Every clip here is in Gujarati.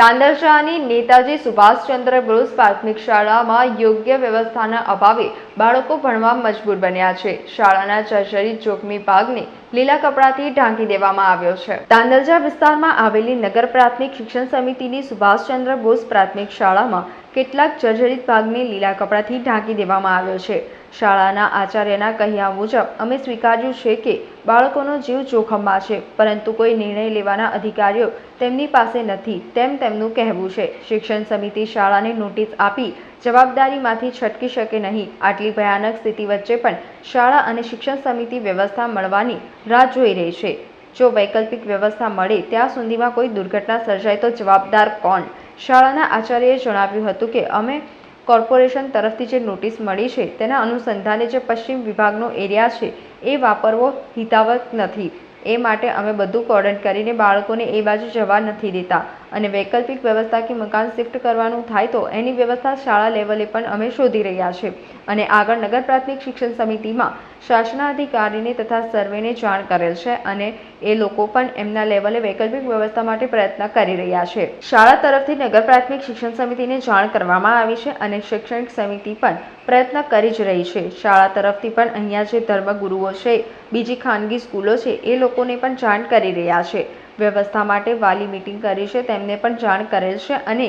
તાંદરશાની નેતાજી સુભાષચંદ્ર બોઝ પ્રાથમિક શાળામાં યોગ્ય વ્યવસ્થાના અભાવે બાળકો ભણવા મજબૂર બન્યા છે. શાળાના ચર્ચરી જોખમી ભાગને લીલા કપડાથી ઢાંકી દેવામાં આવ્યો છે. તાંદરજા વિસ્તારમાં આવેલી નગર પ્રાથમિક શિક્ષણ સમિતિની સુભાષચંદ્ર બોઝ પ્રાથમિક શાળામાં કેટલાક જર્જરિત ભાગને લીલા કપડાથી ઢાંકી દેવામાં આવ્યો છે. શાળાના આચાર્યના કહ્યા મુજબ, અમે સ્વીકાર્યું છે કે બાળકોનો જીવ જોખમમાં છે, પરંતુ કોઈ નિર્ણય લેવાના અધિકારીઓ તેમની પાસે નથી, તેમ તેમનું કહેવું છે. શિક્ષણ સમિતિ શાળાને નોટિસ આપી જવાબદારીમાંથી છટકી શકે નહીં. આટલી ભયાનક સ્થિતિ વચ્ચે પણ શાળા અને શિક્ષણ સમિતિ વ્યવસ્થા મળવાની રાહ જોઈ રહી છે. જો વૈકલ્પિક વ્યવસ્થા મળે, ત્યાં સુધીમાં કોઈ દુર્ઘટના સર્જાય તો જવાબદાર કોણ? શાળાના આચાર્યએ જણાવ્યું હતું કે અમે કોર્પોરેશન તરફથી જે નોટિસ મળી છે તેના અનુસંધાને જે પશ્ચિમ વિભાગનો એરિયા છે એ વાપરવો હિતાવત નથી. એ માટે અમે બધું કોર્ડન કરીને બાળકોને એ બાજુ જવા નથી દેતા. અને વૈકલ્પિક વ્યવસ્થા કે મકાન શિફ્ટ કરવાનું થાય તો એની વ્યવસ્થા શાળા લેવલે પણ અમે શોધી રહ્યા છે. અને આગળ નગર પ્રાથમિક શિક્ષણ સમિતિમાં શાસનાધિકારીને તથા સર્વેને જાણ કરેલ છે અને એ લોકો પણ એમના લેવલે વૈકલ્પિક વ્યવસ્થા માટે પ્રયત્ન કરી રહ્યા છે. શાળા તરફથી નગર પ્રાથમિક શિક્ષણ સમિતિને જાણ કરવામાં આવી છે અને શૈક્ષણિક સમિતિ પણ પ્રયત્ન કરી જ રહી છે. શાળા તરફથી પણ અહીંયા જે ધર્મગુરુઓ છે, બીજી ખાનગી સ્કૂલો છે, એ લોકોને પણ જાણ કરી રહ્યા છે. વ્યવસ્થા માટે વાલી મિટિંગ કરી છે, તેમને પણ જાણ કરેલ છે અને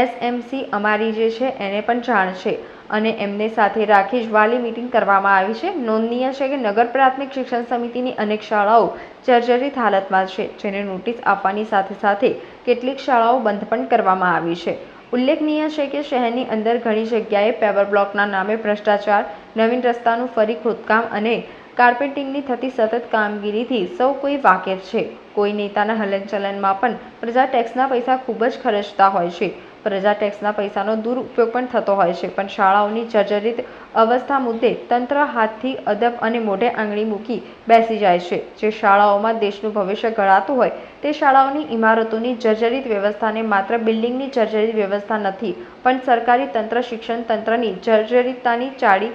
એસએમસી અમારી જે છે એને પણ જાણ છે અને એમને સાથે રાખી જ વાલી મિટિંગ કરવામાં આવી છે. નોંધનીય છે કે નગર પ્રાથમિક શિક્ષણ સમિતિની અનેક શાળાઓ જર્જરિત હાલતમાં છે, જેને નોટિસ આપવાની સાથે સાથે કેટલીક શાળાઓ બંધ પણ કરવામાં આવી છે. ઉલ્લેખનીય છે કે શહેરની અંદર ઘણી જગ્યાએ પેવર બ્લોકના નામે ભ્રષ્ટાચાર, નવીન રસ્તાનું ફરી ખોદકામ અને કાર્પેટિંગની થતી સતત કામગીરીથી સૌ કોઈ વાકેફ છે. કોઈ નેતાના હલનચલનમાં પણ પ્રજા ટેક્સના પૈસા ખૂબ જ ખર્ચતા હોય છે. પ્રજા ટેક્સના પૈસાનો દુરુપયોગ પણ થતો હોય છે, પણ શાળાઓની જર્જરિત અવસ્થા મુદ્દે તંત્ર હાથથી અદબ અને મોઢે આંગળી મૂકી બેસી જાય છે. જે શાળાઓમાં દેશનું ભવિષ્ય ઘડાતું હોય, તે શાળાઓની ઇમારતોની જર્જરિત વ્યવસ્થાને માત્ર બિલ્ડિંગની જર્જરિત વ્યવસ્થા નથી, પણ સરકારી તંત્ર, શિક્ષણ તંત્રની જર્જરિતતાની ચાડી